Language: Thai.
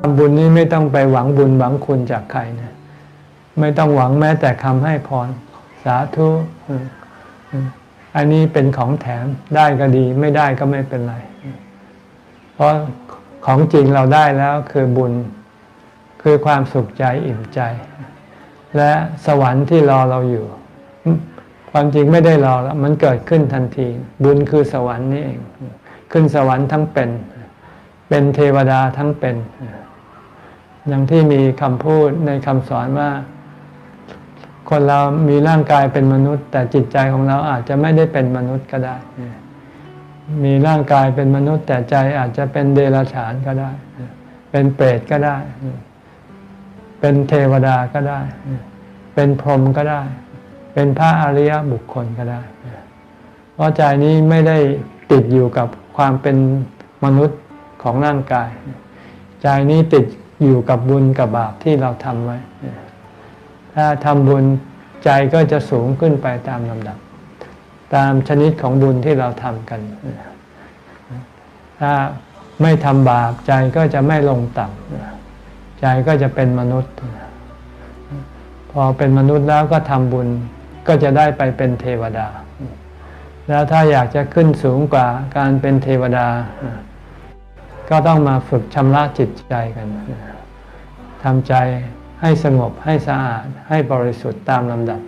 ทำบุญนี้ไม่ต้องไปหวังบุญหวังคุณจากใครนะ ไม่ต้องหวังแม้แต่คำให้พรสาธุอันนี้เป็นของแถมได้ก็ดี ไม่ได้ก็ไม่เป็นไร เพราะของจริงเราได้แล้วคือบุญคือความสุขใจอิ่มใจ และสวรรค์ที่รอเราอยู่ ความจริงไม่ได้รอแล้วมันเกิดขึ้นทันที บุญคือสวรรค์นี่เอง ขึ้นสวรรค์ทั้งเป็น เป็นเทวดาทั้งเป็น อย่างที่มีคำพูดในคำสอนว่า คนเรามีร่างกายเป็นมนุษย์ แต่จิตใจของเราอาจจะไม่ได้เป็นมนุษย์ก็ได้ มีร่างกายเป็นมนุษย์ แต่ใจอาจจะเป็นเดรัจฉานก็ได้ เป็นเปรตก็ได้ เป็นเทวดาก็ได้ เป็นพรหมก็ได้ เป็นพระอริยบุคคลก็ได้ เพราะใจนี้ไม่ได้ติดอยู่กับความเป็นมนุษย์ของร่างกาย ใจนี้ติดอยู่กับบุญกับบาปที่เราทำไว้ ถ้าทำบุญใจก็จะสูงขึ้นไปตามลำดับ ตามชนิดของบุญที่เราทำกัน ถ้าไม่ทำบาปใจก็จะไม่ลงต่ำใจก็จะเป็นมนุษย์ พอเป็นมนุษย์แล้วก็ทำบุญ ก็จะได้ไปเป็นเทวดา แล้วถ้าอยากจะขึ้นสูงกว่าการเป็นเทวดา ก็ต้องมาฝึกชำระจิตใจกันทำใจให้สงบให้สะอาดให้บริสุทธิ์ตามลำดับ